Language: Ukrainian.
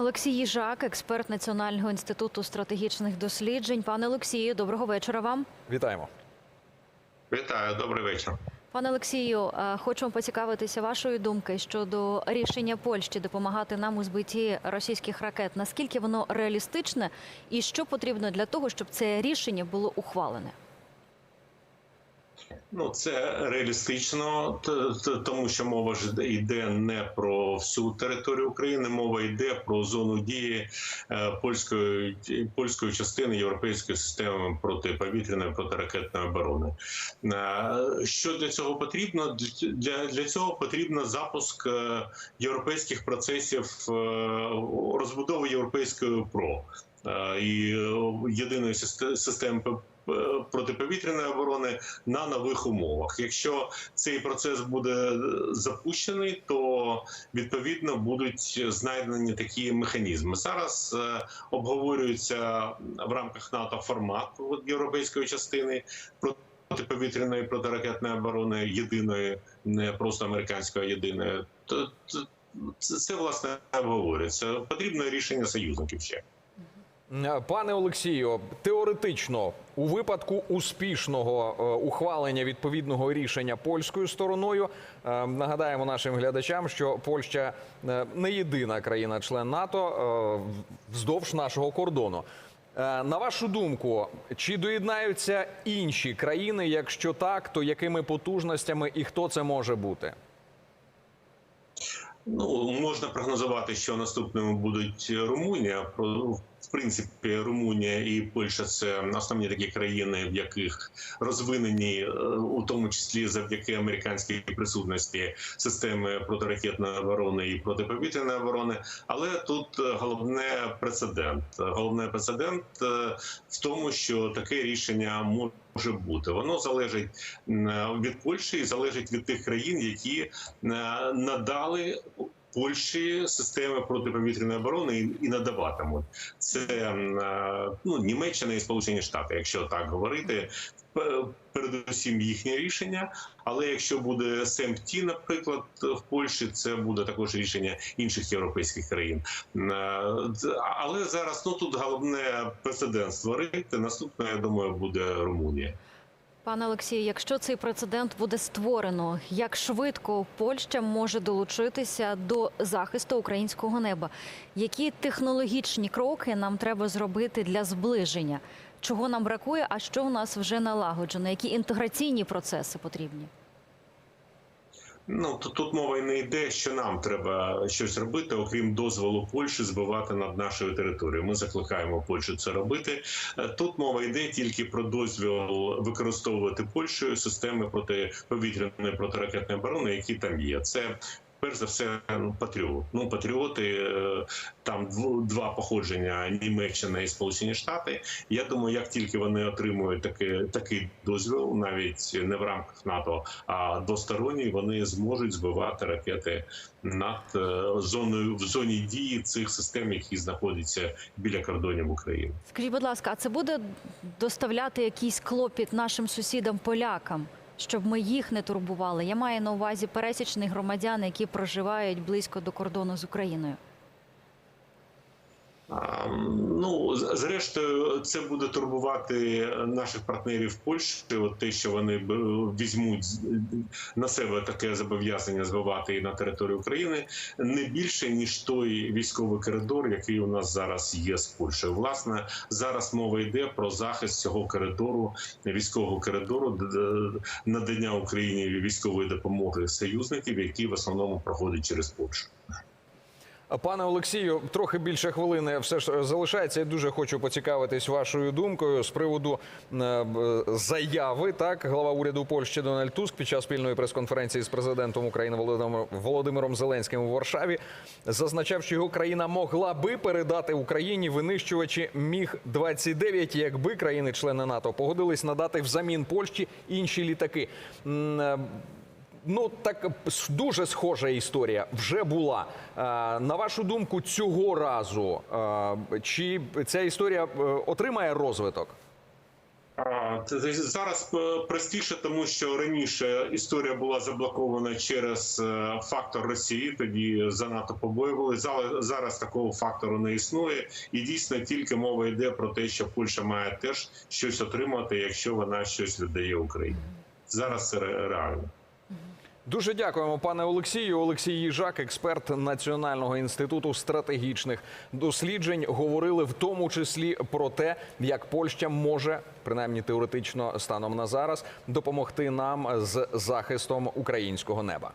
Олексій Їжак, експерт Національного інституту стратегічних досліджень. Пане Олексію, доброго вечора вам. Вітаємо. Вітаю, добрий вечір. Пане Олексію, е, хочемо поцікавитися вашої думки щодо рішення Польщі допомагати нам у збитті російських ракет. Наскільки воно реалістичне, і що потрібно для того, щоб це рішення було ухвалене? Ну це реалістично, тому що мова ж йде не про всю територію України, мова йде про зону дії е, польської польської частини європейської системи протиповітряної протиракетної оборони. Е, Що для цього потрібно? Для, для цього потрібно запуск е, європейських процесів розбудови європейської ПРО. І єдиної системи протиповітряної оборони на нових умовах. Якщо цей процес буде запущений, то відповідно будуть знайдені такі механізми. Зараз е, обговорюється в рамках НАТО формат європейської частини протиповітряної протиракетної оборони єдиної, не просто американської, єдиної. Це, це власне обговорюється. Потрібно рішення союзників ще. Е, Пане Олексію, теоретично, у випадку успішного е, ухвалення відповідного рішення польською стороною, е, нагадаємо нашим глядачам, що Польща е, не єдина країна-член НАТО вздовж нашого кордону. На вашу думку, чи доєднаються інші країни? Якщо так, то якими потужностями і хто це може бути? Ну можна прогнозувати, що наступними будуть Румунія. Принципі, Румунія і Польща це основні такі країни, в яких розвинені, е, у тому числі завдяки американській присутності системи протиракетної оборони і протиповітряної оборони. Але тут е, головне прецедент. Головне прецедент е, в тому, що таке рішення може бути. Воно залежить від Польщі і залежить від тих країн, які надали. Польщі системи протиповітряної оборони і, надаватимуть це е, ну Німеччина і Сполучені Штати, якщо так говорити, передусім їхнє рішення. Але якщо буде СМТ, наприклад, в Польщі, це буде також рішення інших європейських країн. Е, Але зараз ну тут головне прецедент створити. Наступне, я думаю, буде Румунія. Пане Олексію, якщо цей прецедент буде створено, як швидко Польща може долучитися до захисту українського неба? Які технологічні кроки нам треба зробити для зближення? Чого нам бракує, а що в нас вже налагоджено? Які інтеграційні процеси потрібні? Ну то тут мова й не йде, що нам треба щось робити, окрім дозволу Польщі збивати над нашою територією. Ми закликаємо Польщу це робити. Е, Тут мова йде тільки про дозвіл використовувати Польщею системи протиповітряної протиракетної оборони, які там є. Це перш за все ну, патріот. Ну патріоти е, там дв- два походження Німеччина і Сполучені Штати. Я думаю, як тільки вони отримують таки, такий дозвіл, навіть не в рамках НАТО, а двосторонній, вони зможуть збивати ракети над е, зоною в зоні дії цих систем, які знаходяться біля кордонів України. Скажіть, будь ласка, а це буде доставляти якийсь клопіт нашим сусідам полякам, щоб ми їх не турбували? Я маю на увазі пересічних громадян, які проживають близько до кордону з Україною. Ну зрештою, це буде турбувати наших партнерів Польщі. От те, що вони візьмуть на себе таке зобов'язання збивати і на територію України, не більше ніж той військовий коридор, який у нас зараз є з Польщею. Власне, зараз мова йде про захист цього коридору, військового коридору, надання Україні військової допомоги союзників, які в основному проходять через Польщу. Пане Олексію, трохи більше хвилини все ж залишається. Я дуже хочу поцікавитись вашою думкою з приводу е, заяви. Так, глава уряду Польщі Дональд Туск під час спільної прес-конференції з президентом України Володимиром Зеленським у Варшаві зазначав, що його країна могла би передати Україні винищувачі Міг 29 якби країни-члени НАТО погодились надати взамін Польщі інші літаки. Ну так дуже схожа історія вже була. Е, На вашу думку, цього разу е, чи ця історія е, отримає розвиток? Т- зараз простіше, тому що раніше історія була заблокована через фактор Росії. Тоді занадто побоювали. Зараз такого фактору не існує, і дійсно тільки мова йде про те, що Польща має теж щось отримати, якщо вона щось віддає Україні. Зараз це реально. Дуже дякуємо, пане Олексію. Олексій Їжак, експерт Національного інституту стратегічних досліджень, говорили в тому числі про те, як Польща може, принаймні теоретично станом на зараз, допомогти нам з захистом українського неба.